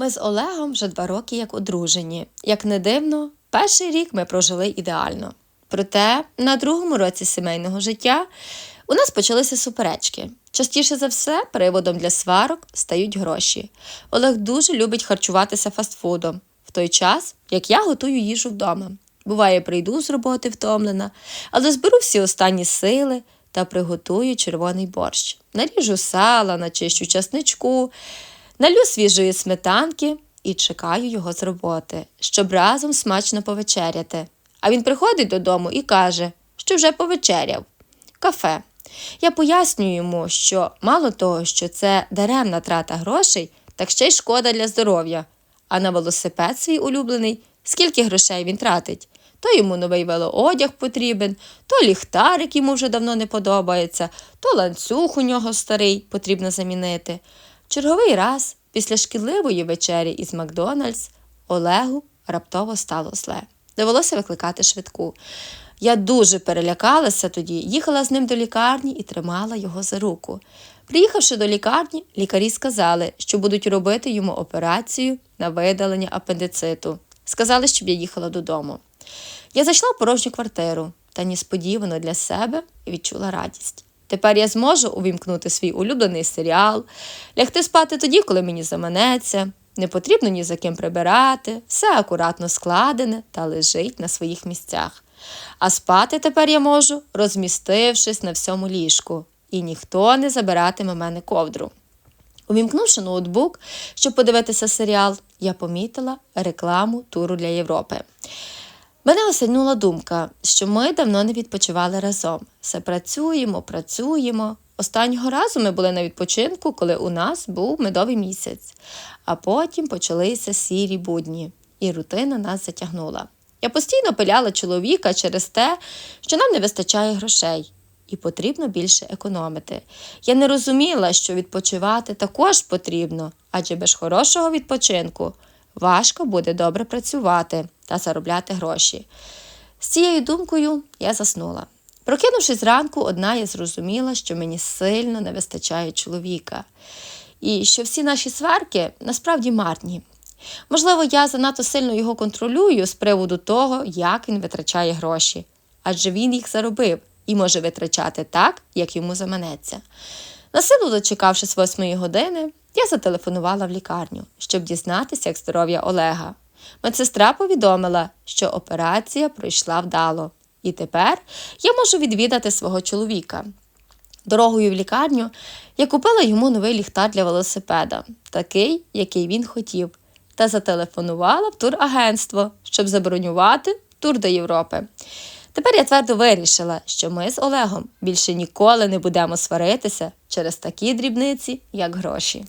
Ми з Олегом вже два роки як одружені. Як не дивно, перший рік ми прожили ідеально. Проте на другому році сімейного життя у нас почалися суперечки. Частіше за все, приводом для сварок стають гроші. Олег дуже любить харчуватися фастфудом, в той час, як я готую їжу вдома. Буває, прийду з роботи втомлена, але зберу всі останні сили та приготую червоний борщ. Наріжу сала, начищу часничку, налю свіжої сметанки і чекаю його з роботи, щоб разом смачно повечеряти. А він приходить додому і каже, що вже повечеряв. Кафе. Я пояснюю йому, що мало того, що це даремна трата грошей, так ще й шкода для здоров'я. А на велосипед свій улюблений, скільки грошей він тратить? То йому новий велоодяг потрібен, то ліхтарик йому вже давно не подобається, то ланцюг у нього старий потрібно замінити. Черговий раз, після шкідливої вечері із Макдональдс, Олегу раптово стало зле. Довелося викликати швидку. Я дуже перелякалася тоді, їхала з ним до лікарні і тримала його за руку. Приїхавши до лікарні, лікарі сказали, що будуть робити йому операцію на видалення апендициту. Сказали, щоб я їхала додому. Я зайшла в порожню квартиру та несподівано для себе відчула радість. Тепер я зможу увімкнути свій улюблений серіал, лягти спати тоді, коли мені заманеться. Не потрібно ні за ким прибирати, все акуратно складене та лежить на своїх місцях. А спати тепер я можу, розмістившись на всьому ліжку, і ніхто не забиратиме мене ковдру. Увімкнувши ноутбук, щоб подивитися серіал, я помітила рекламу туру для Європи. Мене осягнула думка, що ми давно не відпочивали разом. Все працюємо, працюємо. Останнього разу ми були на відпочинку, коли у нас був медовий місяць, а потім почалися сірі будні, і рутина нас затягнула. Я постійно пиляла чоловіка через те, що нам не вистачає грошей, і потрібно більше економити. Я не розуміла, що відпочивати також потрібно, адже без хорошого відпочинку важко буде добре працювати та заробляти гроші. З цією думкою я заснула. Прокинувшись зранку, одна я зрозуміла, що мені сильно не вистачає чоловіка, і що всі наші сварки насправді марні. Можливо, я занадто сильно його контролюю з приводу того, як він витрачає гроші, адже він їх заробив і може витрачати так, як йому заманеться. На силу дочекавшись восьмої години, я зателефонувала в лікарню, щоб дізнатися, як здоров'я Олега. Медсестра повідомила, що операція пройшла вдало, і тепер я можу відвідати свого чоловіка. Дорогою в лікарню я купила йому новий ліхтар для велосипеда, такий, який він хотів, та зателефонувала в турагентство, щоб забронювати тур до Європи. Тепер я твердо вирішила, що ми з Олегом більше ніколи не будемо сваритися через такі дрібниці, як гроші.